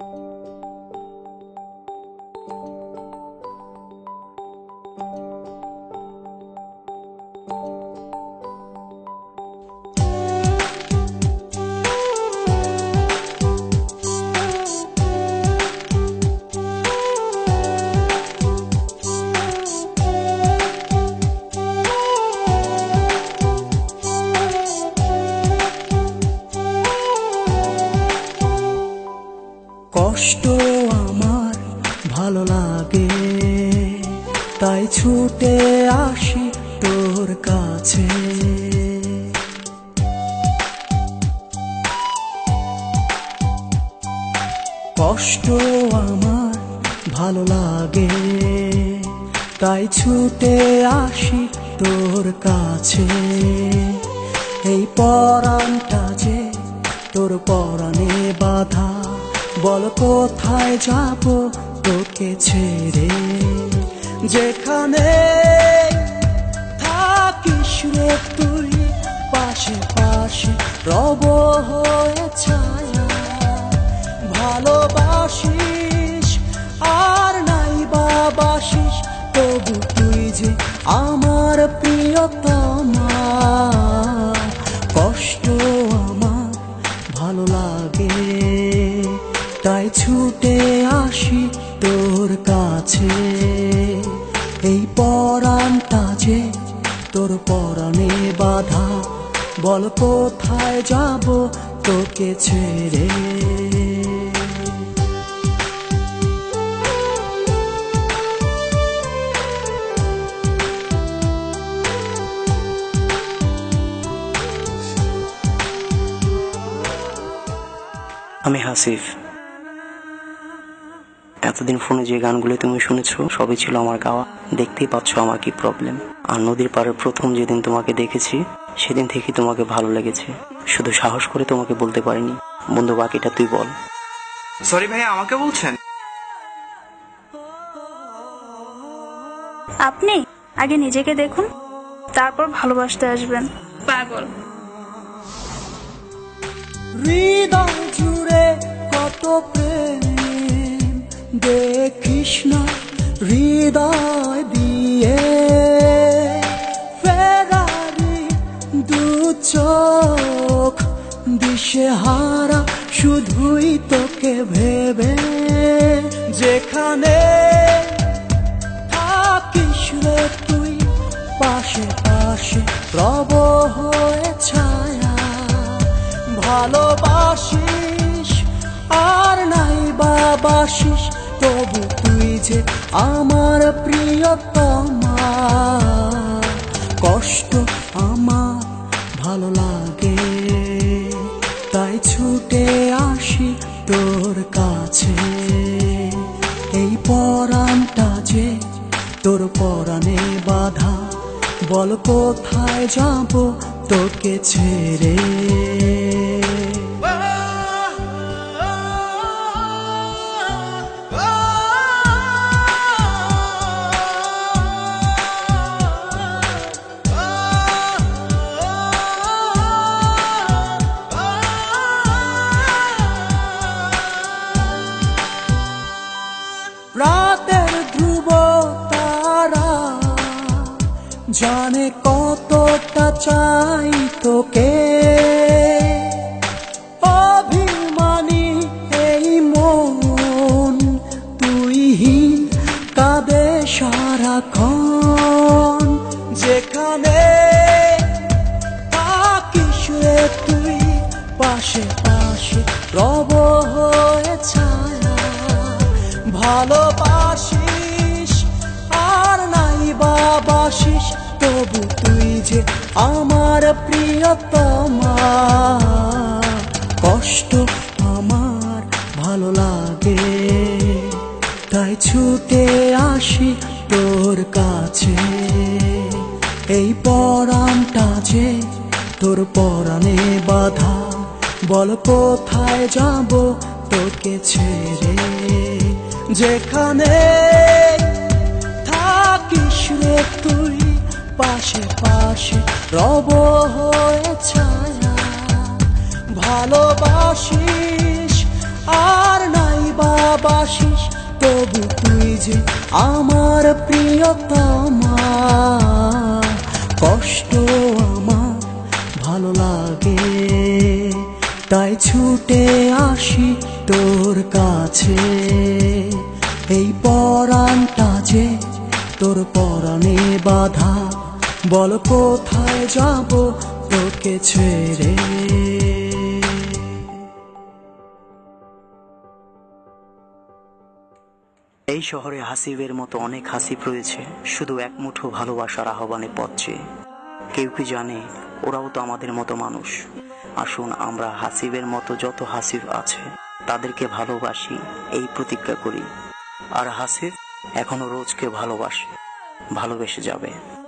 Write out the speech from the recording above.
you কষ্ট আমার ভালো লাগে। তাই ছুটে আসি তোর কাছে। কষ্ট আমার ভালো লাগে। তাই ছুটে আসি তোর কাছে। এই পরাণটা যে তোর পরাণে বাধা বল কোথায় যাব তোকে ছেড়ে? যেখানে থাকিস রে তুই, পাশে পাশে রব হয়ে ছায়া। ভালোবাসিস আর নাই বাবাসিস তবু তুই যে আমার প্রিয়তমা। কষ্ট ছুটে আসি তোর কাছে। এই পরাণটা যে তোর পরাণে বাধা, বল কোথায় যাব তোকে ছেড়ে? আমি হাসিফ। এতদিন ফোনে যে গানগুলো তুমি শুনেছো সবই ছিল আমার গাওয়া। দেখতেই পাচ্ছ আমার কি প্রবলেম আর নদীর পাড়ে প্রথম যেদিন তোমাকে দেখেছি সেদিন থেকেই তোমাকে ভালো লেগেছে। শুধু সাহস করে তোমাকে বলতে পারিনি। বন্ধু বাকিটা তুই বল। সরি ভাই আমাকে বলছেন? আপনি আগে নিজেকে দেখুন তারপর ভালোবাসতে আসবেন। পাগল। হৃদয় জুড়ে না হৃদয় দিয়ে ফেরারি দু চোখ দিশে হারা শুধুই তোকে ভেবে যেখানে থাকিস রে তুই, পাশে পাশে রব হয়ে ছায়া। ভালোবাসিস আর নাই বাবাসিস তবু যে আমার প্রিয়তমা। কষ্ট আমার ভালো লাগে, তাই ছুটে আসি তোর কাছে। এই পরাণটা যে তোর পরাণে বাধা, বল কোথায় যাব তোকে ছেড়ে? জানে কতটা চাই তোকে। অভিমানী এই মন তুইহীন কাঁদে সারাক্ষণ। যেখানে থাকিস তুই, পাশে পাশে রব হয়ে ছায়া। ভালোবাসিস আর নাই বাবাসিস তবু তুই যে আমার প্রিয়তমা। কষ্ট আমার ভালো লাগে, তাই ছুটে আসি তোর কাছে। এই পরাণটা যে তোর পরাণে বাধা, বল কোথায় যাব তোকে ছেড়ে? যেখানে পাশে পাশে রব হয়ে ছায়া, ভালোবাসিস। আর নাই বাবাসিস তবু তুই যে আমার প্রিয়তমা। কষ্ট আমার ভালো লাগে, তাই ছুটে আসি তোর কাছে। এই পরাণটা যে তোর পরাণে বাধা বল কোথায় যাব তোকে ছেড়ে? এই শহরে হাসিবের মতো অনেক হাসিব রয়েছে, শুধু এক মুঠো ভালোবাসার আহ্বানে পথ চেয়ে কেউ কি জানে, ওরাও তো আমাদের মতো মানুষ। আসুন, আমরা হাসিবের মতো যত হাসিব আছে, তাদেরকে ভালোবাসি, এই প্রতিজ্ঞা করি। আর হাসিব এখনও রোজকে ভালোবাসে, ভালোবেসে যাবে।